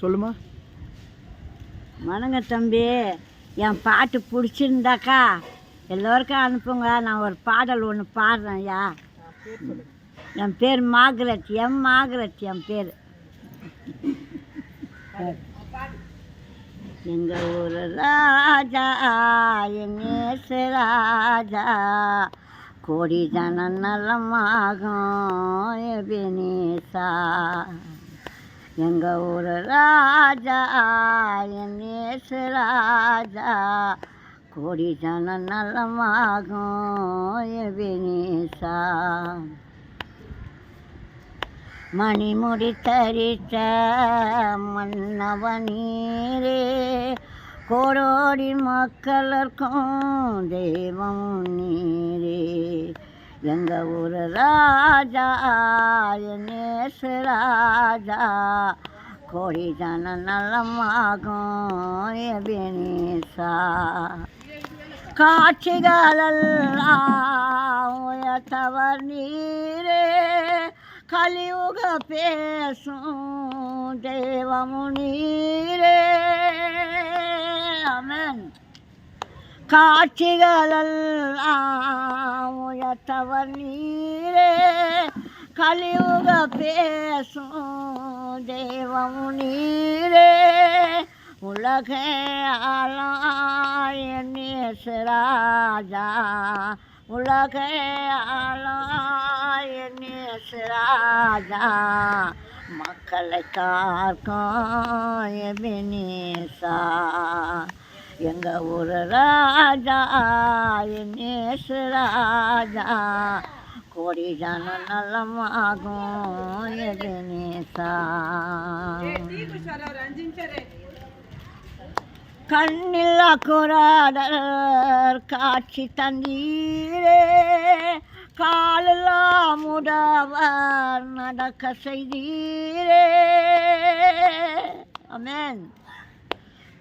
சொல்லுமா? வணங்க தம்பி. என் பாட்டு பிடிச்சிருந்தாக்கா எல்லோருக்கும் அனுப்புங்க. நான் ஒரு பாடல் ஒன்று பாடுறேன் ஐயா. என் பேர் மாகரத் எம் மாகரத் என் பேர். எங்கள் ஊர் ராஜா நேசு ராஜா. கோடி ஜன நலமாகும் எபினேசா. எங்கள் ஊர் ராஜா என் நேசு ராஜா. கோடி ஜன நலமாகும் எபினேசா. மணிமுடி தரித்த மன்னவனீரே கோடோடி மக்களுக்கும் தெய்வம் நீரே. எங்கள் ஊர் ராஜா என் ராஜா. கோடி ஜன நலமாகும் எபினேசா. காட்சிகளெல்லாம் உயர்த்தவர் நீரே. கலியுக பேசும் தெய்வமு நீரே. அமன் காட்சிகளெல்லாம் உயர்த்தவர் நீரே கலியுக பேசும் தெய்வமும் நீரே உலகே ஆளாய நேசராஜா உலகே ஆளாய நேசராஜா மக்களை காக்கும் எபினேசா எங்க ஊர் ராஜா நேசு ராஜா. கோடி ஜன நலமாகும் எபினேசா கண்ணில் குராடர் காட்சி தந்தீரே. காலெல்லாம் முடவர் நடக்க செய்தீரே. அமேன்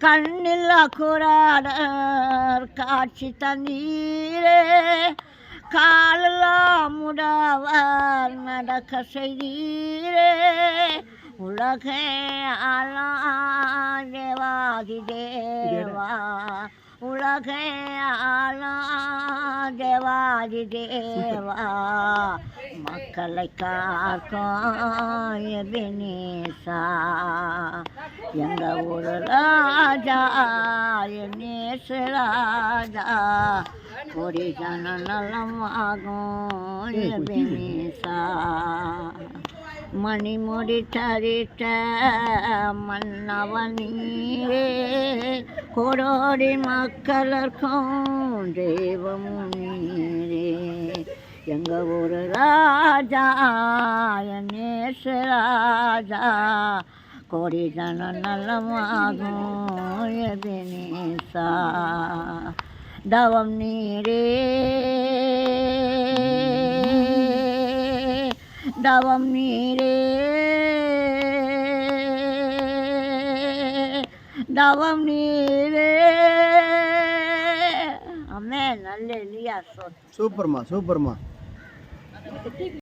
கண்ணில் குராடர் காட்சி தந்தீரே காலெல்லாம் முடவர் நடக்க செய்தீரே உலகே அலா தேவாதி தேவா உலகே அலா தேவாதி தேவா மக்களை காக்கும் எபினேசா எங்க ஊர் ராஜா? நேசு ராஜா. ஒரு ஜன நலமாகும் எபினேசா மணிமுடி தரித்த மன்னவனீரே கோடோடி மக்களுக்கும் தெய்வமும் நீரே. எங்க ஊர் ராஜா? நேசு ராஜா. கோடி ஜன நலமாகும் எதினேசா தவம் நீரே. தவம் நீரே. தவம் நீரே. அம்மே நல்ல இல்லையா சூப்பர்மா சூப்பர்மா.